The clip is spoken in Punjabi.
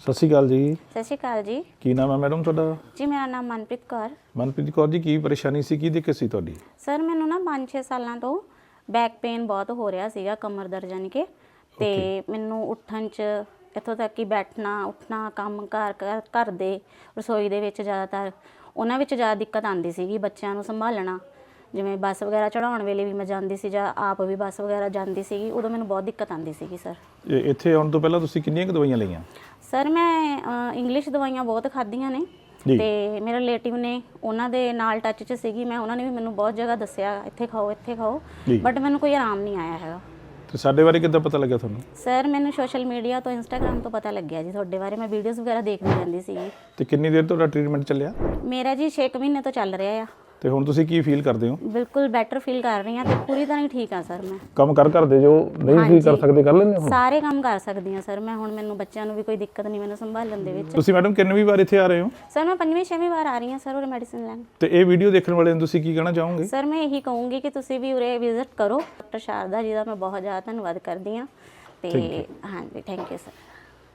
ਸਤਿ ਸ਼੍ਰੀ ਅਕਾਲ ਜੀ। ਸਤਿ ਸ਼੍ਰੀ ਅਕਾਲ ਜੀ। ਕੀ ਨਾਮ ਹੈ ਮੈਡਮ ਤੁਹਾਡਾ? ਜੀ ਮੇਰਾ ਨਾਮ ਮਨਪ੍ਰੀਤ ਕੌਰ। ਮਨਪ੍ਰੀਤ ਕੌਰ ਜੀ ਕੀ ਪਰੇਸ਼ਾਨੀ ਸੀ? ਕੀ ਦਿੱਕਤ ਸੀ ਤੁਹਾਡੀ? ਸਰ ਮੈਨੂੰ ਨਾ 5-6 ਸਾਲਾਂ ਤੋਂ ਬੈਕ ਪੇਨ ਬਹੁਤ ਹੋ ਰਿਹਾ ਸੀਗਾ ਕਮਰ ਦਰਦ ਯਾਨੀ ਕਿ। ਤੇ ਮੈਨੂੰ ਉੱਠਣ ਚ ਇੱਥੋਂ ਤੱਕ ਕਿ ਬੈਠਣਾ ਉੱਠਣਾ ਕੰਮ ਘਰ ਘਰ- ਦੇ ਰਸੋਈ ਦੇ ਵਿੱਚ ਜ਼ਿਆਦਾਤਰ ਉਹਨਾਂ ਵਿੱਚ ਜ਼ਿਆਦਾ ਦਿੱਕਤ ਆਉਂਦੀ ਸੀਗੀ ਬੱਚਿਆਂ ਨੂੰ ਸੰਭਾਲਣਾ। ਜਿਵੇਂ ਬੱਸ ਵਗੈਰਾ ਚੜਾਉਣ ਵੇਲੇ ਵੀ ਮੈਂ ਜਾਂਦੀ ਸੀ ਜਾਂ ਆਪ ਵੀ ਬੱਸ ਵਗੈਰਾ ਜਾਂਦੀ ਸੀਗੀ ਉਦੋਂ ਮੈਨੂੰ ਬਹੁਤ ਦਿੱਕਤ ਆਉਂਦੀ ਸੀਗੀ ਸਰ। ਇਹ ਇੱਥੇ ਆਉਣ ਤੋਂ ਪਹਿਲਾਂ ਤੁਸੀਂ ਕਿੰਨੀਆਂ ਕੁ ਦਵਾਈਆਂ ਲਈਆਂ? ਸਰ ਮੈਂ ਇੰਗਲਿਸ਼ ਦਵਾਈਆਂ ਬਹੁਤ ਖਾਧੀਆਂ ਨੇ। ਤੇ ਮੇਰੇ ਰਿਲੇਟਿਵ ਨੇ ਉਹਨਾਂ ਦੇ ਨਾਲ ਟੱਚ 'ਚ ਸੀਗੀ। ਮੈਂ ਉਹਨਾਂ ਨੇ ਵੀ ਮੈਨੂੰ ਬਹੁਤ ਜਗ੍ਹਾ ਦੱਸਿਆ ਇੱਥੇ ਖਾਓ ਇੱਥੇ ਖਾਓ। ਬਟ ਮੈਨੂੰ ਕੋਈ ਆਰਾਮ ਨਹੀਂ ਆਇਆ ਹੈਗਾ। ਤੇ ਸਾਡੇ ਬਾਰੇ ਕਿੱਦਾਂ ਪਤਾ ਲੱਗਿਆ ਤੁਹਾਨੂੰ? ਸਰ ਮੈਨੂੰ ਸੋਸ਼ਲ ਮੀਡੀਆ ਤੋਂ ਇੰਸਟਾਗ੍ਰam ਤੋਂ ਪਤਾ ਲੱਗਿਆ ਜੀ ਤੁਹਾਡੇ ਬਾਰੇ। ਮੈਂ ਵੀਡੀਓਜ਼ ਵਗੈਰਾ ਦੇਖਦੀ ਰਹਿੰਦੀ ਸੀਗੀ। ਤੇ ਕਿੰਨੀ ਦੇਰ ਤੁਹਾਡਾ ਟ੍ਰੀਟਮੈਂਟ ਚੱਲਿਆ? ਮੇਰਾ ਜੀ 6 ਮਹੀਨੇ ਤੋਂ ਚੱਲ ਰਿਹਾ ਆ। ਤੇ ਹੁਣ ਤੁਸੀਂ ਕੀ ਫੀਲ ਕਰਦੇ ਹੋ? ਬਿਲਕੁਲ ਬੈਟਰ ਫੀਲ ਕਰ ਰਹੀ ਹਾਂ ਤੇ ਪੂਰੀ ਤਰ੍ਹਾਂ ਹੀ ਠੀਕ ਆ ਸਰ ਮੈਂ। ਕੰਮ ਕਰ ਕਰਦੇ ਜੋ ਨਹੀਂ ਤੁਸੀਂ ਕਰ ਹਾਂਜੀ। ਸਕਦੇ ਕਰ ਲੈਂਦੇ ਹੋ ਸਾਰੇ ਕੰਮ ਕਰ ਸਕਦੀ ਹਾਂ ਸਰ ਮੈਂ ਹੁਣ ਮੈਨੂੰ ਬੱਚਿਆਂ ਨੂੰ ਵੀ ਕੋਈ ਦਿੱਕਤ ਨਹੀਂ ਮੈਨੂੰ ਸੰਭਾਲਣ ਦੇ ਵਿੱਚ। ਤੁਸੀਂ ਮੈਡਮ ਕਿੰਨਵੀਂ ਵਾਰ ਇੱਥੇ ਆ ਰਹੇ ਹੋ? ਸਰ ਮੈਂ ਪੰਜਵੀਂ ਛੇਵੀਂ ਵਾਰ ਆ ਰਹੀ ਹਾਂ ਸਰ ਉਰੇ ਮੈਡੀਸਿਨ ਲੈਣ। ਤੇ ਇਹ ਵੀਡੀਓ ਦੇਖਣ ਵਾਲਿਆਂ ਨੂੰ ਤੁਸੀਂ ਕੀ ਕਹਿਣਾ ਚਾਹੋਗੇ? ਸਰ ਮੈਂ ਇਹੀ ਕਹੂੰਗੀ ਕਿ ਤੁਸੀਂ ਵੀ ਉਰੇ ਵਿਜ਼ਿਟ ਕਰੋ। ਡਾਕਟਰ ਸ਼ਾਰਦਾ ਜੀ ਦਾ ਮੈਂ ਬਹੁਤ ਜ਼ਿਆਦਾ ਧੰਨਵਾਦ ਕਰਦੀ ਹਾਂ ਤੇ ਹਾਂਜੀ ਥੈਂਕ ਯੂ ਸਰ